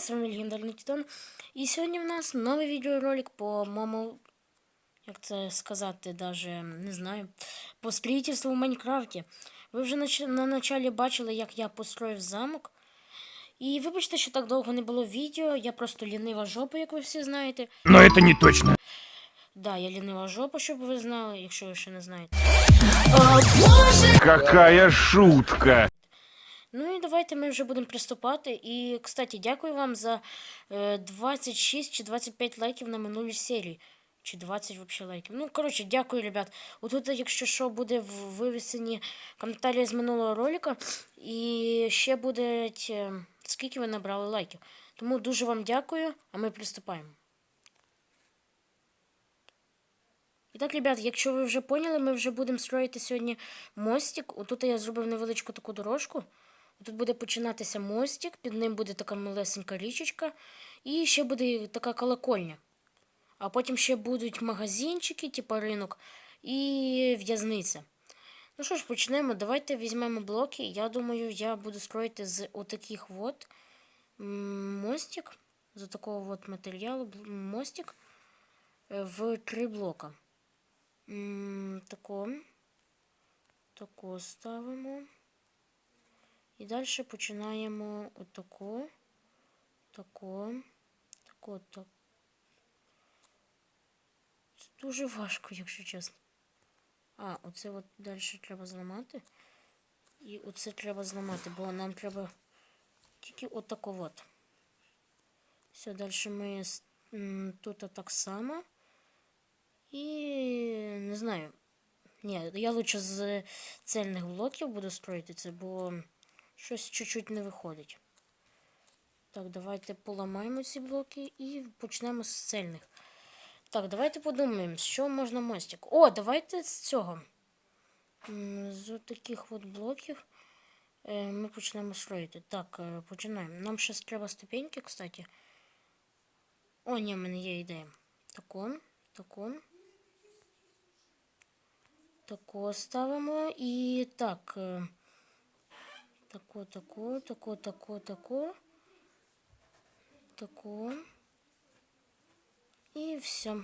привет, с вами Легендарный Титан. І сьогодні в нас новий відеоролик по моєму, як це сказати, даже не знаю, по строительству в Майнкрафті. Ви вже нач- на началі бачили, як я построїв замок. І вибачте, що так довго не було відео, я просто лінива жопа, як ви всі знаєте. Но это не точно. Да, я лінива жопа, щоб ви знали, якщо ви ще не знаєте. Какая шутка. Ну і давайте ми вже будемо приступати. І, кстати, дякую вам за е, 26 чи 25 лайків на минулій серії. Чи 20 вообще лайків. Ну, коротше, дякую, ребят. Отут, якщо що, буде вивісені коментарі з минулого ролика. І ще буде, е, скільки ви набрали лайків. Тому дуже вам дякую, а ми приступаємо. І так, ребят, якщо ви вже поняли, ми вже будемо строїти сьогодні мостик. Отут я зробив невеличку таку дорожку. Тут буде починатися мостик, під ним буде така малесенька річечка, і ще буде така колокольня. А потім ще будуть магазинчики, типу ринок, і в'язниця. Ну що ж, почнемо. Давайте візьмемо блоки. Я думаю, я буду строїти з отаких от мостик, з такого от матеріалу мостик е, в три блока. Тако. Тако ставимо. І далі починаємо отако, тако, тако, так. Це дуже важко, якщо чесно. А, оце от далі треба зламати. І оце треба зламати, бо нам треба тільки отако от. Все, далі ми тут так само. І не знаю. Ні, я лучше з цельних блоків буду строїти це, бо щось чуть-чуть не виходить. Так, давайте поламаємо ці блоки і почнемо з цельних. Так, давайте подумаємо, чого можна мостик. О, давайте з цього. З таких от блоків е, ми почнемо строїти. Так, е, починаємо. Нам ще треба ступеньки, кстати. О, ні, в мене є ідея. Тако, тако. Тако ставимо і так. Тако, тако, тако, тако, тако. Тако. І все.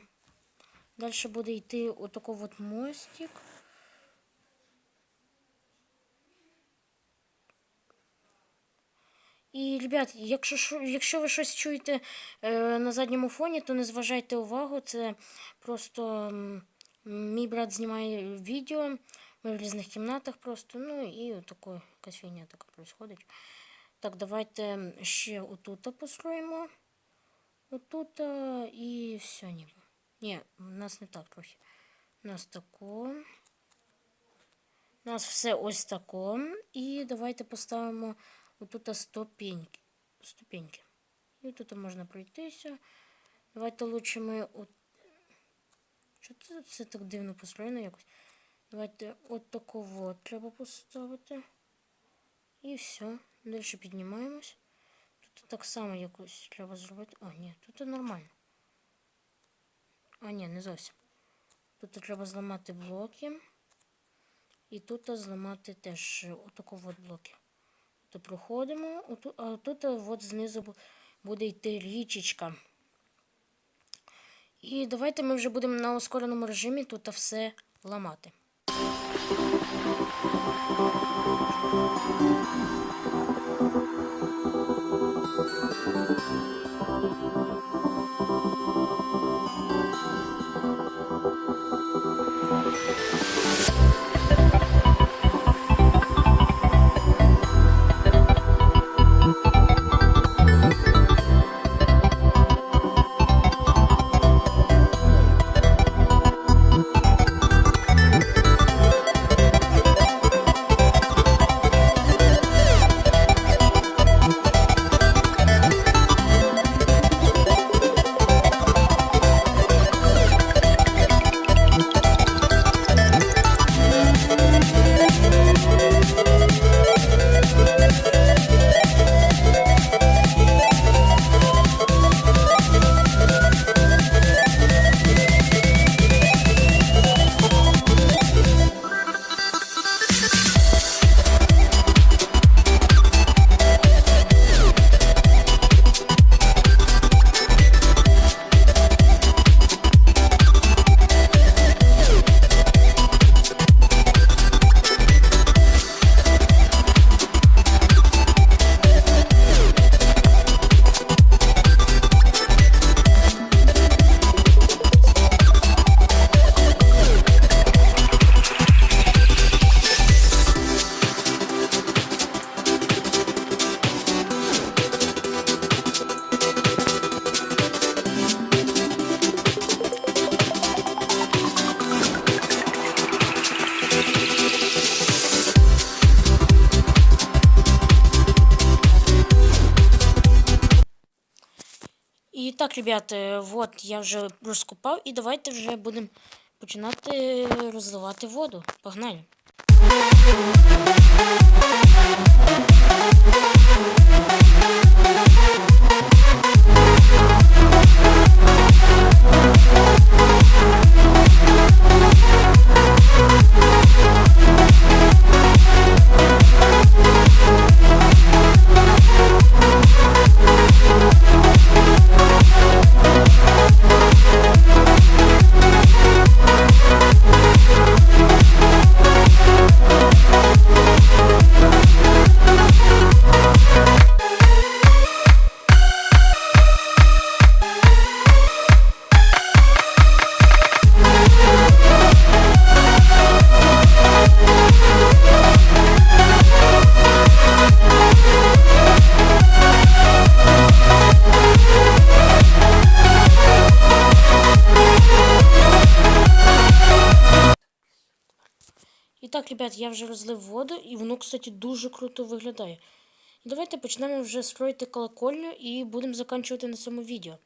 Далі буде йти отако от мостик. І, ребят, якщо, якщо ви щось чуєте е, на задньому фоні, то не зважайте увагу. Це просто мій брат знімає відео. В різних кімнатах просто. Ну і якась фігня така происходить. Так, давайте ще отут построїмо. Отут і все ніби. Ні, у нас не так трохи. У нас тако. У нас все ось тако. І давайте поставимо отут ступеньки. ступеньки. І тут можна пройтися. Давайте лучше ми от. Що це, це так дивно построєно якось? Давайте от такого треба поставити. І все. Далі піднімаємось. Тут так само якось треба зробити. О, ні, тут нормально. А, ні, не зовсім. Тут треба зламати блоки. І тут зламати теж отако от блоки. То проходимо, а тут от знизу буде йти річечка. І давайте ми вже будемо на ускореному режимі тут все ламати. Thank you. Так, ребят, от я вже розкопав, і давайте вже будемо починати розливати воду. Погнали. Так, ребят, я вже розлив воду, і воно, кстати, дуже круто виглядає. Давайте почнемо вже строїти колокольню і будемо закінчувати на цьому відео.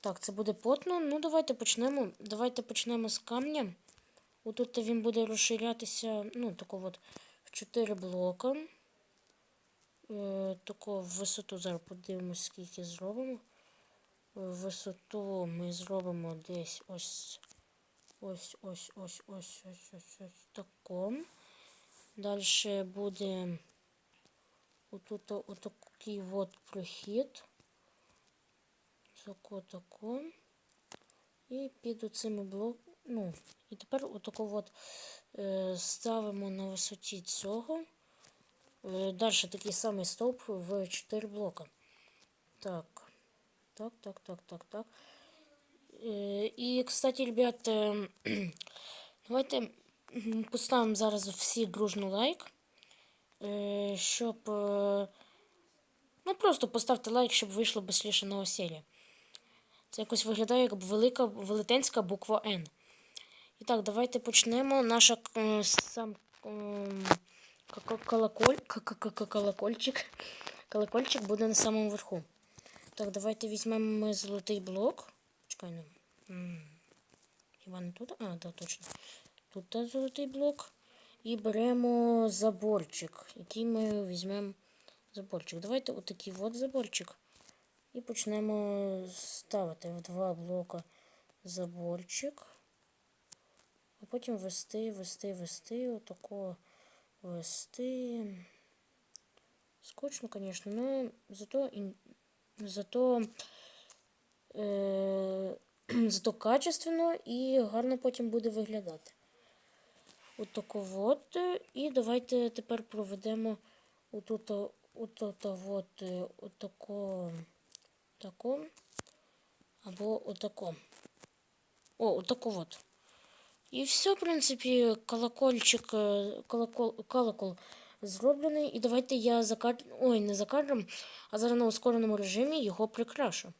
Так, це буде потно. Ну, давайте почнемо. Давайте почнемо з камня. Отут він буде розширятися, ну, тако от в 4 блока. Е, тако в висоту зараз подивимось, скільки зробимо. Е, Висоту ми зробимо десь ось ось ось ось ось ось ось ось таком. Далі буде отакий от прохід. Тако тако. І під оцими блок. Ну, і тепер отако от е, ставимо на висоті цього. Е, Далі такий самий стовп в 4 блока. Так. Так, так, так, так, так. І, кстати, ребят, е, давайте поставимо зараз всі дружно лайк, щоб. е, Ну, просто поставте лайк, щоб вийшло безсліше новосілля. Це якось виглядає як велика велетенська буква Н. І так, давайте почнемо. Наша сам колоколь, колокольчик. Колокольчик буде на самому верху. Так, давайте візьмемо ми золотий блок. Чекай, ну. тут? А, да, точно. Тут та золотий блок. І беремо заборчик, який ми візьмемо заборчик. Давайте отакий от заборчик. І почнемо ставити в два блока заборчик. А потім вести, вести, вести, отако вести. Скучно, звісно, но зато, зато, зато качественно і гарно потім буде виглядати. Отако от. І давайте тепер проведемо от, е, отако, тако, або отако. О, отако от. І все, в принципі, колокольчик, е, колокол, колокол зроблений. І давайте я за кадр... Ой, не за кадром, а зараз на ускореному режимі його прикрашу.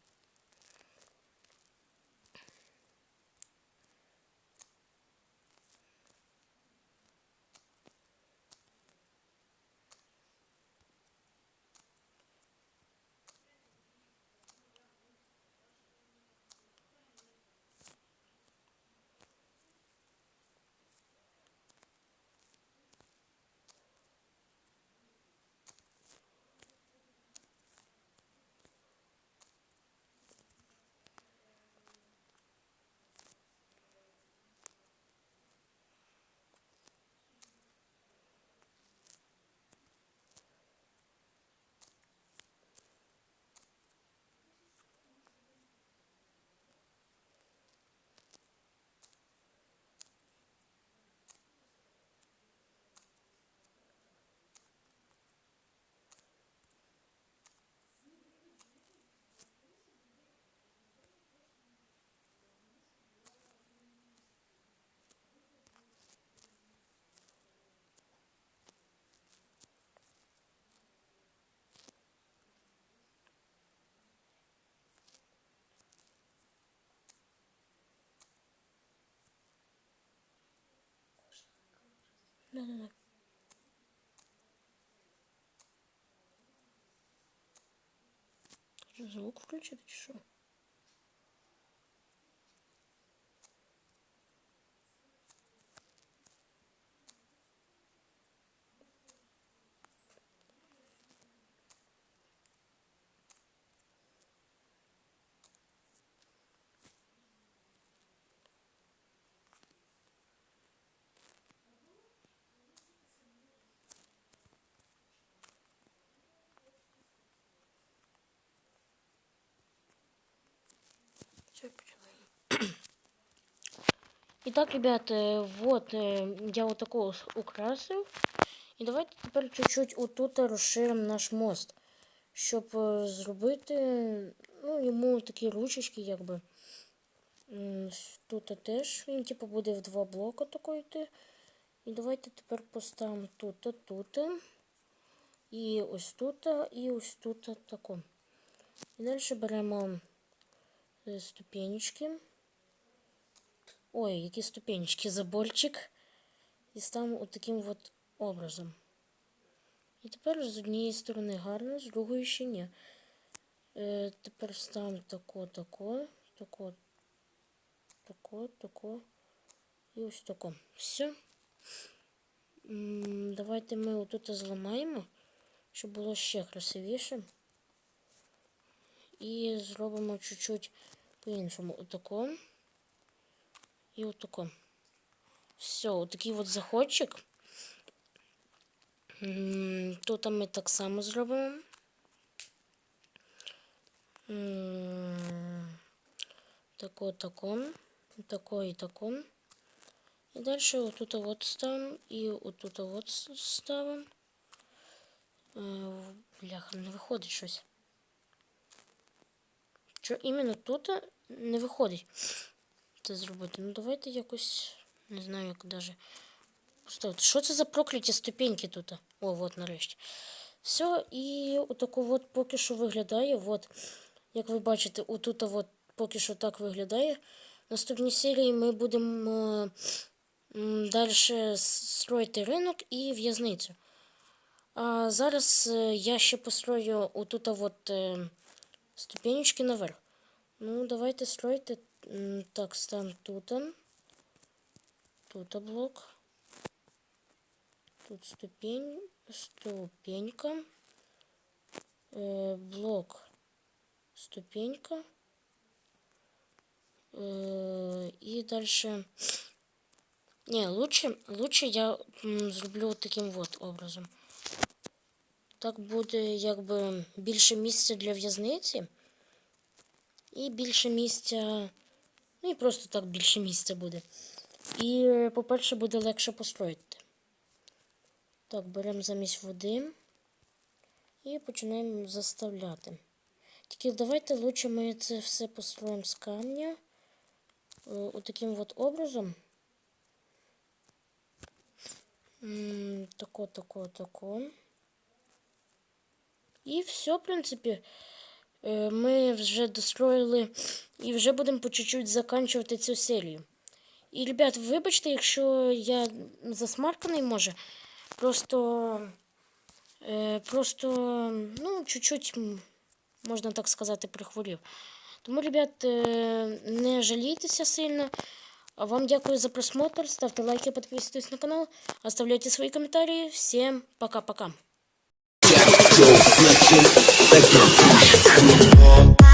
Да-да-да. Звук включити чи що? Итак, ребята, вот э, я вот такого с- украсив. І давайте тепер чуть-чуть отут розширимо наш мост, щоб е, зробити ну, йому такі ручечки, якби. Тут теж він типу буде в два блока тако йти. І давайте тепер поставимо тут, тут. І ось тут, і ось тут тако. І далі беремо е, ступенечки. Ой, які ступенечки, заборчик. І ставимо от таким от образом. І тепер з однієї сторони гарно, з другої ще ні. Е, тепер ставимо тако, тако, тако, тако, тако. І ось тако. Все. Давайте ми отут зламаємо, щоб було ще красивіше. І зробимо чуть-чуть по-іншому. Отако. І отако. Все, отакий от заходчик. Тут ми так само зробимо. Тако, тако, тако і тако. І далі отут от ставимо і отут от с- ставимо. Е, Бляха, не виходить щось. Що іменно тут не виходить це зробити? Ну давайте якось не знаю, як даже поставити. Що це за прокляті ступеньки тут? О, от нарешті. Все, і отако от поки що виглядає. От, як ви бачите, отут от поки що так виглядає. Наступній серії ми будемо далі строїти ринок і в'язницю. А зараз е, я ще построю отут от е, ступенечки наверх. Ну, давайте строїти. М, Так, ставимо тут. Тут блок. Тут ступень, ступенька. Э, блок, ступенька. Э, и дальше... Не, лучше, лучше я м, зроблю таким вот образом. Так буде якби більше місця для в'язниці. І більше місця. Ну і просто так більше місця буде. І, е, по-перше, буде легше построїти. Так, беремо замість води і починаємо заставляти. Тільки давайте лучше ми це все построїмо з камня. е, Отаким от образом. Тако, тако, тако. І все, в принципі, ми вже достроїли і вже будемо по чуть-чуть заканчувати цю серію. І, ребят, вибачте, якщо я засмарканий, може. Просто, е, просто, ну, чуть-чуть, можна так сказати, прихворів. Тому, ребят, е, не жалійтеся сильно. Вам дякую за просмотр. Ставте лайки, подписывайтесь на канал, оставляйте свои комментарии. Всем пока-пока. Значит, таким